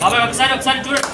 బాబాయ్ ఒకసారి ఒకసారి చూడండి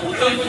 అయ్యి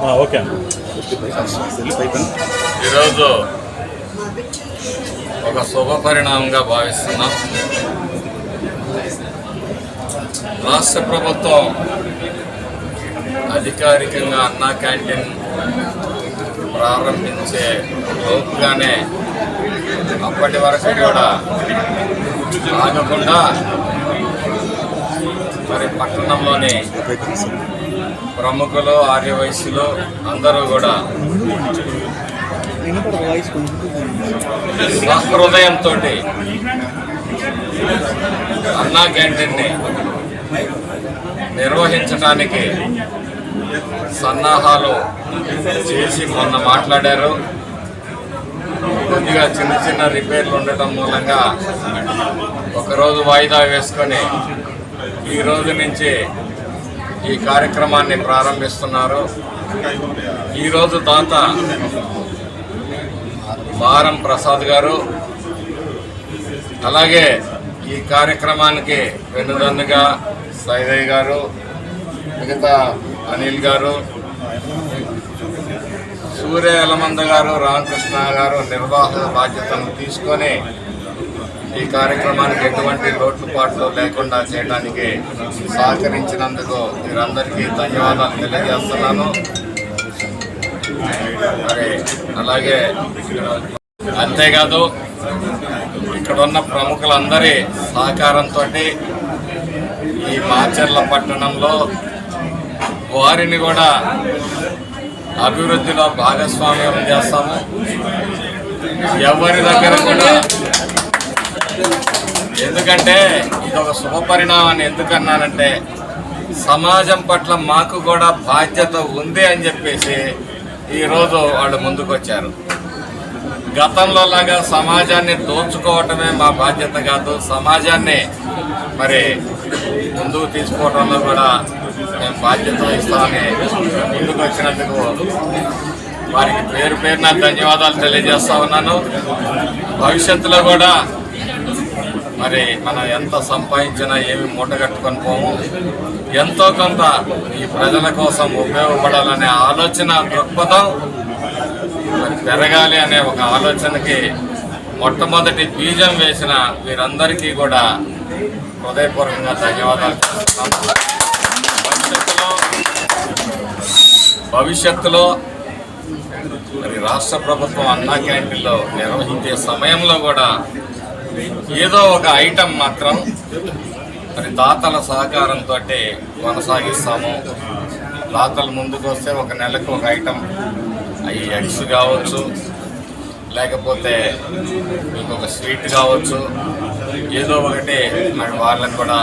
Ah, ఓకే ఈరోజు ఒక శుభ పరిణామంగా భావిస్తున్నాం. రాష్ట్ర ప్రభుత్వం అధికారికంగా అన్నా క్యాంటీన్ ప్రారంభించే లోపుగానే అప్పటి వరకు కూడా ఆగకుండా మరి పట్టణంలోని ప్రముఖులు ఆర్యవయస్సులు అందరూ కూడా హృదయంతో అన్నా క్యాంటీన్ని నిర్వహించడానికి సన్నాహాలు చేసి మొన్న మాట్లాడారు. కొద్దిగా చిన్న చిన్న రిపేర్లు ఉండటం మూలంగా ఒకరోజు వాయిదా వేసుకొని ఈ రోజు నుంచి ఈ కార్యక్రమాన్ని ప్రారంభిస్తున్నారు. ఈరోజు దాత బారం ప్రసాద్ గారు. అలాగే ఈ కార్యక్రమానికి వెన్నుదన్నుగా సైదయ్య గారు మిగతా అనిల్ గారు సూర్య యలమంద గారు రామకృష్ణ గారు నిర్వాహక బాధ్యతను తీసుకొని ఈ కార్యక్రమానికి ఎటువంటి లోటుపాట్లు లేకుండా చేయడానికి సహకరించినందుకు మీరందరికీ ధన్యవాదాలు తెలియజేస్తున్నాను. మరి అలాగే అంతేకాదు ఇక్కడ ఉన్న ప్రముఖులందరి సహకారంతో ఈ మాచర్ల పట్టణంలో వారిని కూడా అభివృద్ధిలో భాగస్వామ్యం చేస్తాము. ఎవరి దగ్గర కూడా ఎందుకంటే ఇది ఒక శుభ పరిణామాన్ని ఎందుకన్నానంటే సమాజం పట్ల మాకు కూడా బాధ్యత ఉంది అని చెప్పేసి ఈరోజు వాళ్ళు ముందుకొచ్చారు. గతంలో లాగా సమాజాన్ని దోచుకోవటమే మా బాధ్యత కాదు. సమాజాన్ని మరి ముందుకు తీసుకోవడంలో కూడా నేను బాధ్యత వహిస్తామని ముందుకు వచ్చినందుకు వారికి పేరు పేరున ధన్యవాదాలు తెలియజేస్తా ఉన్నాను. భవిష్యత్తులో కూడా మరి మనం ఎంత సంపాదించినా ఏమి మూటగట్టుకొని పోము. ఎంతో కొంత ఈ ప్రజల కోసం ఉపయోగపడాలనే ఆలోచన దృక్పథం పెరగాలి అనే ఒక ఆలోచనకి మొట్టమొదటి బీజం వేసిన వీరందరికీ కూడా హృదయపూర్వకంగా ధన్యవాదాలు తెలుపుతున్నాను. భవిష్యత్తులో భవిష్యత్తులో మరి రాష్ట్ర ప్రభుత్వం అన్నా క్యాంటీన్లో నిర్వహించే సమయంలో కూడా ఏదో ఒక ఐటెం మాత్రం మరి దాతల సహకారంతో కొనసాగిస్తాము. దాతలు ముందుకు వస్తే ఒక నెలకు ఒక ఐటెం అవి ఎగ్స్ కావచ్చు లేకపోతే మీకు ఒక స్వీట్ కావచ్చు ఏదో ఒకటి మరి వాళ్ళకు కూడా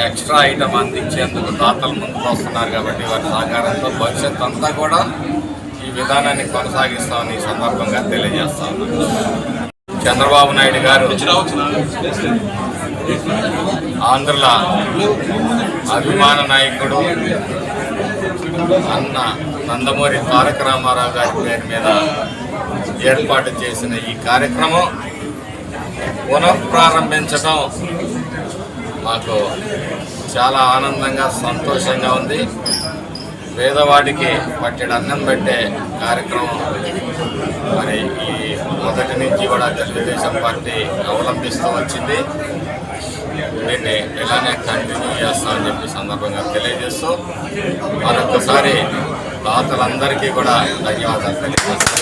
ఎక్స్ట్రా ఐటమ్ అందించేందుకు దాతలు ముందుకు వస్తున్నారు కాబట్టి వారి సహకారంతో భవిష్యత్ అంతా కూడా ఈ విధానాన్ని కొనసాగిస్తామని ఈ సందర్భంగా తెలియజేస్తా చంద్రబాబు నాయుడు గారు ఆంధ్రుల అభిమాన నాయకుడు అన్న నందమూరి తారక రామారావు గారి పేరు మీద ఏర్పాటు చేసిన ఈ కార్యక్రమం పునఃప్రారంభించడం మాకు చాలా ఆనందంగా సంతోషంగా ఉంది. పేదవాడికి పట్టెడు అన్నం పెట్టే కార్యక్రమం మరి ఈ మొదటి నుంచి కూడా తెలుగుదేశం పార్టీ అవలంబిస్తూ వచ్చింది. దీన్ని ఇలానే కంటిన్యూ చేస్తామని చెప్పి సందర్భంగా తెలియజేస్తూ మరొకసారి దాతలందరికీ కూడా ధన్యవాదాలు తెలియజేస్తాను